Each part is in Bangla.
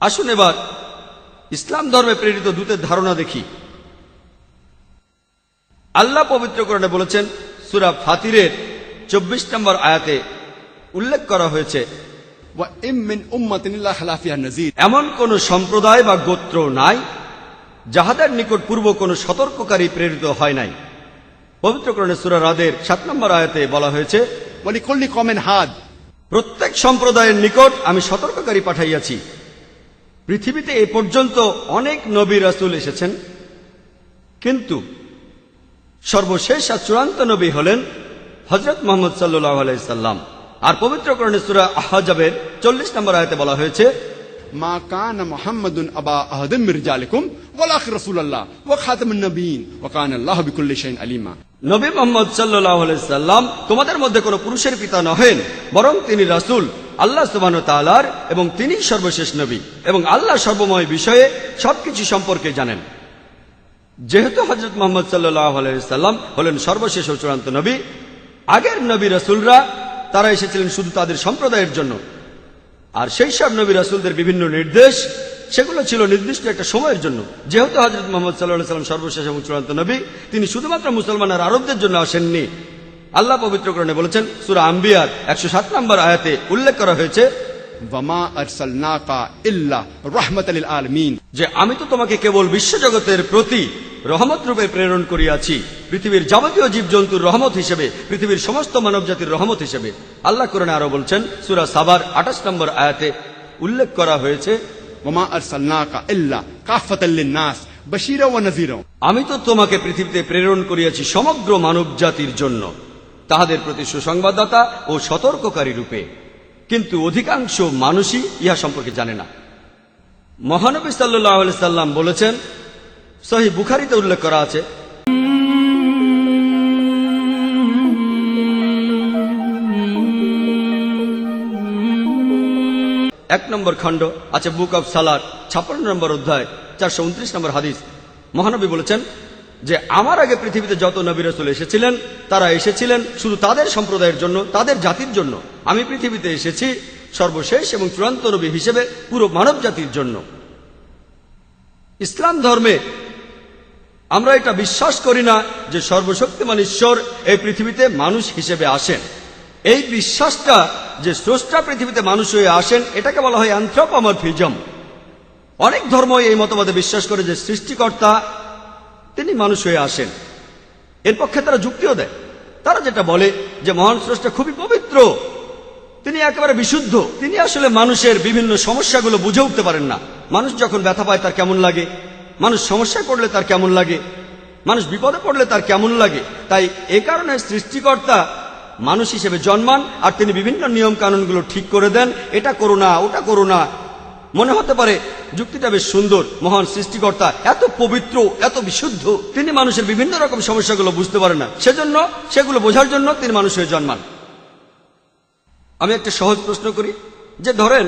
আসুন এবার ইসলাম ধর্মে প্রেরিত দূতের ধারণা দেখি। আল্লাহ পবিত্রকরণে বলেছেন সুরা ফাতিরের চব্বিশ নম্বর আয়াতে উল্লেখ করা হয়েছে এমন কোন সম্প্রদায় বা গোত্র নাই যাহাদের নিকট পূর্ব কোন সতর্ককারী প্রেরিত হয় নাই। পবিত্রকরণে সুরা রাদের সাত নম্বর আয়াতে বলা হয়েছে প্রত্যেক সম্প্রদায়ের নিকট আমি সতর্ককারী পাঠাইয়াছি। পৃথিবীতে এ পর্যন্ত অনেক নবী রাসুল এসেছেন। কিন্তু সর্বশেষ আর চূড়ান্ত নবী হলেন হজরত মোহাম্মদ সাল্লাহ আলাইসাল্লাম আর পবিত্র কর্ণেশ্বরা আহাজাবের চল্লিশ নম্বর আয়তে বলা হয়েছে, মা কান মোহাম্মদুন আবা নবীন নবী আলাইহি সাল্লাম তোমাদের মধ্যে কোনো পুরুষের পিতা নহেন, বরং তিনি রাসূল। আল্লাহ সুবান তালার এবং তিনি সর্বশেষ নবী এবং আল্লাহ সর্বময় বিষয়ে সবকিছু সম্পর্কে জানেন। যেহেতু হজরত মোহাম্মদ সাল্লাম হলেন সর্বশেষ ও চূড়ান্ত নবী, আগের নবী রাসূলরা তারা এসেছিলেন শুধু তাদের সম্প্রদায়ের জন্য। আর সেই সব নবী রাসুলদের বিভিন্ন নির্দেশ, সেগুলো ছিল নির্দিষ্ট একটা সময়ের জন্য। যেহেতু হজরত মোহাম্মদ সাল্লাহ সাল্লাম সর্বশেষ এবং চূড়ান্ত নবী, তিনি শুধুমাত্র মুসলমান আর আরবদের জন্য আসেননি। আল্লাহ পবিত্র পবিত্রকরণে বলেছেন সুরা আম্বিয়ার একশো সাত নম্বর আয়াতে উল্লেখ করা হয়েছে যে আমি তো তোমাকে কেবল বিশ্বজগতের প্রতি রহমত রূপে প্রেরণ করিয়াছি পৃথিবীর যাবতীয় জীবজন্তুর রহমত হিসেবে পৃথিবীর সমস্ত মানব জাতির রহমত হিসেবে। আল্লাহ কোরআনে আরও বলছেন সুরা সাবার আঠাশ নম্বর আয়াতে উল্লেখ করা হয়েছে আমি তো তোমাকে পৃথিবীতে প্রেরণ করিয়াছি সমগ্র মানব জাতির জন্য। তাহাদের প্রতি সুসংবাদদাতা ও সতর্ককারী রূপে। কিন্তু অধিকাংশ মানুষই ইহা সম্পর্কে জানে না। মহানবী সাল্লাহ সাল্লাম বলেছেন, সহি বুখারিতে উল্লেখ করা আছে, এক নম্বর খণ্ড আছে বুক অব সালার ছাপ্পান্ন নম্বর অধ্যায়, চারশো উনত্রিশ নম্বর হাদিস। মহানবী বলেছেন যে আমার আগে পৃথিবীতে যত নবী রসুল এসেছিলেন, তারা এসেছিলেন শুধু তাদের সম্প্রদায়ের জন্য, তাদের জাতির জন্য। আমি পৃথিবীতে এসেছি সর্বশেষ এবং চূড়ান্ত নবী হিসেবে পুরো মানব জাতির জন্য। ইসলাম ধর্মে আমরা এটা বিশ্বাস করি না যে সর্বশক্তিমান ঈশ্বর এই পৃথিবীতে মানুষ হিসেবে আসেন। এই বিশ্বাসটা যে স্রষ্টা পৃথিবীতে মানুষ হয়ে আসেন, এটাকে বলা হয় অ্যান্থ্রোপমরফিজম। অনেক ধর্ম এই মতবাদে বিশ্বাস করে যে সৃষ্টিকর্তা তিনি মানুষ হয়ে আসেন। এর পক্ষে তারা যুক্তিও দেয়। তারা যেটা বলে যে মহান স্রষ্টা খুবই পবিত্র, তিনি একেবারে বিশুদ্ধ, তিনি আসলে মানুষের বিভিন্ন সমস্যাগুলো বুঝে উঠতে পারেন না। মানুষ যখন ব্যথা পায় তার কেমন লাগে? মানুষ সমস্যা পড়লে তার কেমন লাগে? মানুষ বিপদে পড়লে তার কেমন লাগে? তাই এ কারণে সৃষ্টিকর্তা মানুষ হিসেবে জন্মান আর তিনি বিভিন্ন নিয়ম কানুনগুলো ঠিক করে দেন, এটা করো না, ওটা করো না। মনে হতে পারে যুক্তিটা বেশ সুন্দর, মহান সৃষ্টিকর্তা, এত পবিত্র, এত বিশুদ্ধ। তিনি মানুষের বিভিন্ন রকম সমস্যাগুলো বুঝতে পারে না। সেজন্য, সেগুলো বোঝার জন্য তিনি মানুষ হয়ে জন্মান। আমি একটা সহজ প্রশ্ন করি, যে ধরেন,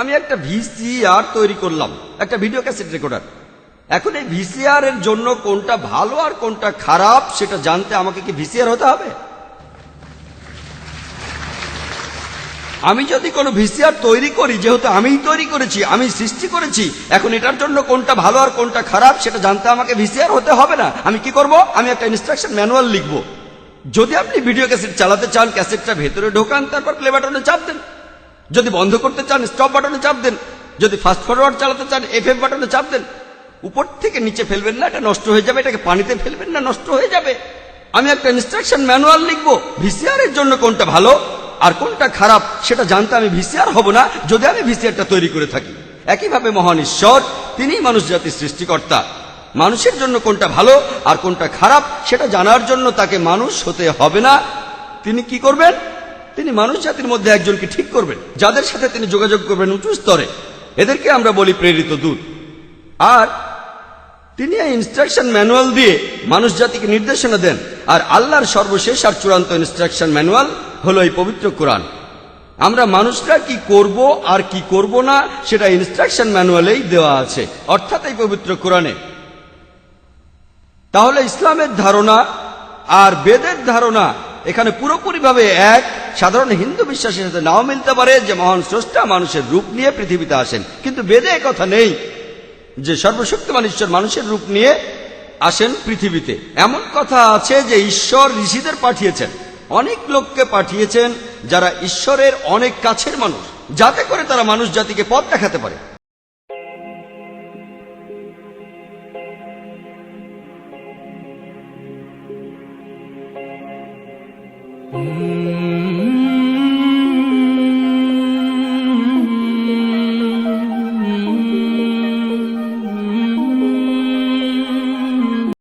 আমি একটা ভিসিআর তৈরি করলাম, একটা ভিডিও ক্যাসেট রেকর্ডার। এখন এই ভিসিআর এর জন্য কোনটা ভালো আর কোনটা খারাপ, সেটা জানতে আমাকে কি ভিসিআর হতে হবে? আমি যদি কোনো ভিসিআর তৈরি করি, যেহেতু আমিই তৈরি করেছি আমি সৃষ্টি করেছি, এখন এটার জন্য কোনটা ভালো আর কোনটা খারাপ সেটা জানতে আমাকে ভিসিআর হতে হবে না। আমি কি করব? আমি একটা ইনস্ট্রাকশন ম্যানুয়াল লিখব। যদি আপনি ভিডিও ক্যাসেট চালাতে চান ক্যাসেটটা ভেতরে ঢোকান, তারপর প্লে বাটনে চাপ দেন। যদি বন্ধ করতে চান স্টপ বাটনে চাপ দেন। যদি ফাস্ট ফরওয়ার্ড চালাতে চান এফ এফ বাটনে চাপ দেন। উপর থেকে নিচে ফেলবেন না, এটা নষ্ট হয়ে যাবে, এটাকে পানিতে ফেলবেন না, নষ্ট হয়ে যাবে। আমি একটা ইনস্ট্রাকশন ম্যানুয়াল লিখব। ভিসিআর এর জন্য কোনটা ভালো? আর কোনটা খারাপ সেটা জানতে আমি ভিসিআর হব না যদি আমি ভিসিআরটা তৈরি করে থাকি। একইভাবে মহান ঈশ্বর, তিনিই মানুষ জাতির সৃষ্টিকর্তা। মানুষের জন্য কোনটা ভালো আর কোনটা খারাপ সেটা জানার জন্য তাকে মানুষ হতে হবে না। তিনি কি করবেন? তিনি মানুষ জাতির মধ্যে একজনকে ঠিক করবেন, যাদের সাথে তিনি যোগাযোগ করবেন উঁচু স্তরে। এদেরকে আমরা বলি প্রেরিত দূত। আর তিনি এই ইনস্ট্রাকশন ম্যানুয়াল দিয়ে মানুষ জাতিকে নির্দেশনা দেন। আর আল্লাহর সর্বশেষ আর চূড়ান্ত ইনস্ট্রাকশন ম্যানুয়াল হলো এই পবিত্র কোরআন। আমরা মানুষরা কি করব আর কি করব না, সেটা ইনস্ট্রাকশন ম্যানুয়ালেই দেওয়া আছে। অর্থাৎ এই পবিত্র কোরআনে। তাহলে ইসলামের ধারণা আর বেদের ধারণা এখানে পুরোপুরিভাবে এক। সাধারণ হিন্দু বিশ্বাসের সাথে নাও মিলতে পারে যে মহান স্রষ্টা মানুষের রূপ নিয়ে পৃথিবীতে আসেন। কিন্তু বেদে কথা নেই যে সর্বশক্তিমান ঈশ্বর মানুষের রূপ নিয়ে আসেন পৃথিবীতে। এমন কথা আছে যে ঈশ্বর ঋষিদের পাঠিয়েছেন। অনেক লোককে পাঠিয়েছেন যারা ঈশ্বরের অনেক কাছের মানুষ যাতে করে তারা মানুষ জাতিকে পথ দেখাতে পারে Mm-hmm.